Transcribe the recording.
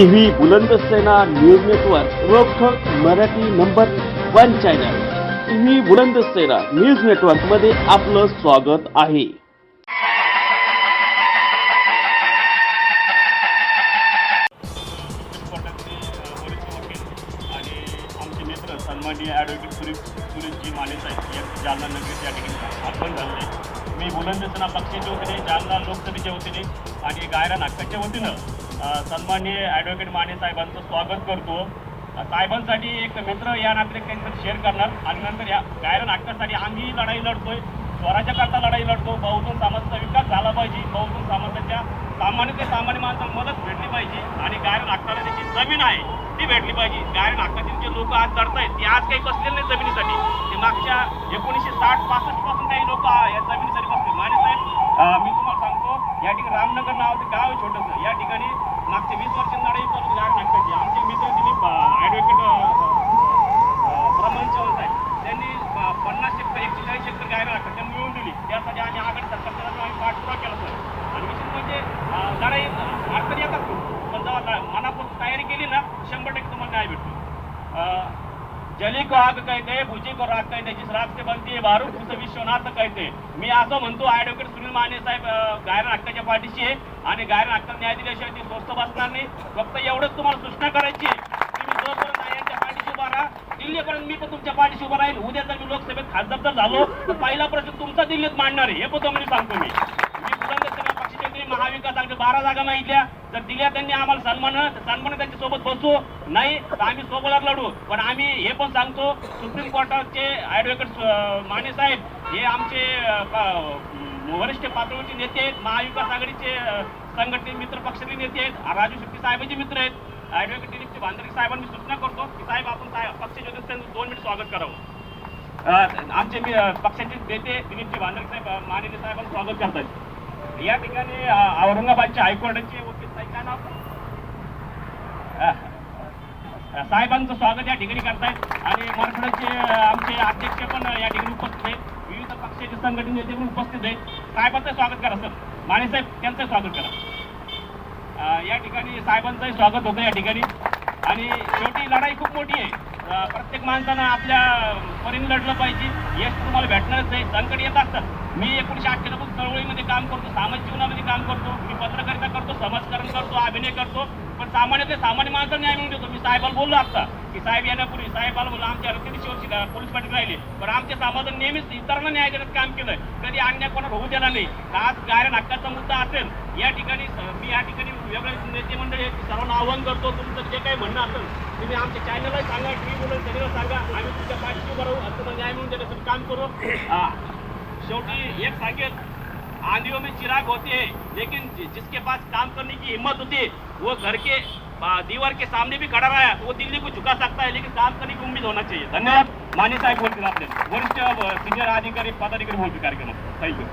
TV Bulandsena news network रोखोक Marathi number one channel. TV Bulandsena news नेटवर्कमध्ये आपलं स्वागत आहे. सुप्रीम ॲडव्होकेट सुरेश सुरेशजी माने साहेब या जालना नगरीत या ठिकाणी झाले मी बुलंदसेना पक्षाच्या वतीने जालना लोकसभेच्या वतीने आणि गायरा नागपूरच्या वतीनं अ, सन्माननीय ॲडव्होकेट माने साहेबांचं स्वागत करतो. साहेबांसाठी एक मित्र या नात्याने त्यांनी शेअर करणार. आणि नंतर या गायरा नागपूरसाठी आम्ही लढाई लढतोय. स्वराज्या करता लढाई लढतो. बहुजन समाजाचा विकास झाला पाहिजे. बहुजन समाजाच्या सामान्य ते सामान्य माणसाला मदत भेटली पाहिजे. आणि गायन नागताना त्याची जमीन आहे ती भेटली पाहिजे. गायन नागतातील जे लोक आज लढतायत ते आज काही बसलेले नाही जमिनीसाठी. ते मागच्या एकोणीसशे साठ पासष्टपासून काही लोक या जमिनीसाठी बसले माने साहेब मी तुम्हाला सांगतो या ठिकाणी रामनगर नावाचं गाव आहे छोटंसं. या ठिकाणी वीस वर्ष लढाई करून गायन आमचे मित्र दिलीप ॲडव्होकेट ब्रह्मन चव्हाण साहेब त्यांनी पन्नास शेतकरी एकशे चाळीस शेतकरी गायला लागतात. त्यांनी मिळून दिली. त्यासाठी आम्ही आघाडी सरकारच्या आम्ही पाठपुरावा केला सर आणि विशेष म्हणजे अ, लढाई अडचणी येतात. पण जेव्हा मनापासून तयारी केली ना शंभर टक्के तुम्हाला न्याय भेटतो. जली को आग कहते भुजी को राग कहते जिस राग से बनती है बारूद उसे विश्वनाथ कहते मी असं म्हणतो ॲडव्होकेट सुनील माने साहेब गायन हक्काच्या पाठीशी आहे आणि गायन हक्क न्याय दिल्याशिवाय ती स्वस्त बसणार नाही. फक्त एवढंच तुम्हाला सूचना करायची आहे. तुम्ही जोपर्यंत यांच्या पाठीशी उभा राहा दिल्लीपर्यंत मी पण तुमच्या पाठीशी उभा राहील उद्या जर मी लोकसभेत खासदार जर झालो. तर पहिला प्रश्न तुमचा दिल्लीत मांडणार आहे. हे पण मी सांगतो मी मी बुलंदसेना पक्षाच्या वतीने महाविकास आघाडी बारा जागा मागितल्या जर दिल्या त्यांनी आम्हाला सन्मान सन्मान त्यांच्यासोबत बसू. नाही तर आम्ही सोबत लढू. पण आम्ही हे पण सांगतो सुप्रीम कोर्टाचे ॲडव्होकेट माने साहेब हे आमचे वरिष्ठ पातळीचे नेते आहेत महाविकास आघाडीचे संघटने मित्र पक्षाचे नेते आहेत राजू शेट्टी साहेबांचे मित्र आहेत. ॲडव्होकेट दिलीपचे भांडरे साहेबांनी सूचना करतो की साहेब आपण साहेब पक्षाच्या त्यांचं दोन मिनिट स्वागत करावं. आमचे पक्षाचे नेते दिलीपचे भांडरे साहेब अ, माननीय साहेबांचं स्वागत करतात या ठिकाणी औरंगाबादच्या हायकोर्टाचे वकील साहेब काय नाव? साहेबांचं स्वागत या ठिकाणी करतायत. आणि मराठवाड्याचे आमचे अध्यक्ष पण या ठिकाणी उपस्थित आहेत. विविध पक्षाचे संघटन नेते पण उपस्थित आहेत. साहेबांचं स्वागत करा सर. माणेसाहेब त्यांचं स्वागत करा. या ठिकाणी साहेबांचंही स्वागत होतं या ठिकाणी. आणि शेवटी लढाई खूप मोठी आहे. प्रत्येक माणसानं आपल्या परीने लढलं पाहिजे. यश तुम्हाला भेटणारच आहे. संकट येत असतात. मी एकोणीशे अठ्ठ्याण्णव चळवळीमध्ये काम करतो सामाजिक जीवनामध्ये काम करतो मी पत्रकारिता करतो समाजकारण करतो अभिनय करतो पण सामान्य ते सामान्य माणसाला न्याय मिळून देतो. मी साहेबाला बोललो आता की साहेब येण्यापूर्वी साहेबाला बोललो आमच्या रक्तदिशी वर्षी पोलीस पाटील राहिले. पण आमच्या समाजाने नेहमीच इतरांना न्याय देण्याचं काम केलं कधी अन्याय कोणाला होऊ दिला नाही. आज कारण हक्काचा मुद्दा असेल या ठिकाणी मी या ठिकाणी वेगळे नेते मंडळी सर्वांना आवाहन करतो तुमचं जे काही म्हणणं असेल तुम्ही आमच्या चॅनलला सांगा टी बोलून चॅनलला सांगा आम्ही तुमच्या पाठीशी उभं राहू आणि न्याय मिळून देण्यासाठी काम करू. हा. शेवटी एक सांगेल आंधियों में चिराग होते हैं, लेकिन जिसके पास काम करने की हिम्मत होती है, वो घर के दीवार के सामने भी खड़ा रहा है, वो दिल्ली को झुका सकता है, लेकिन काम करने की उम्मीद होना चाहिए। धन्यवाद। माने साहब बोलते आपने वरिष्ठ सीनियर अधिकारी, पदाधिकारी बोलते कार्यक्रम थँक्यू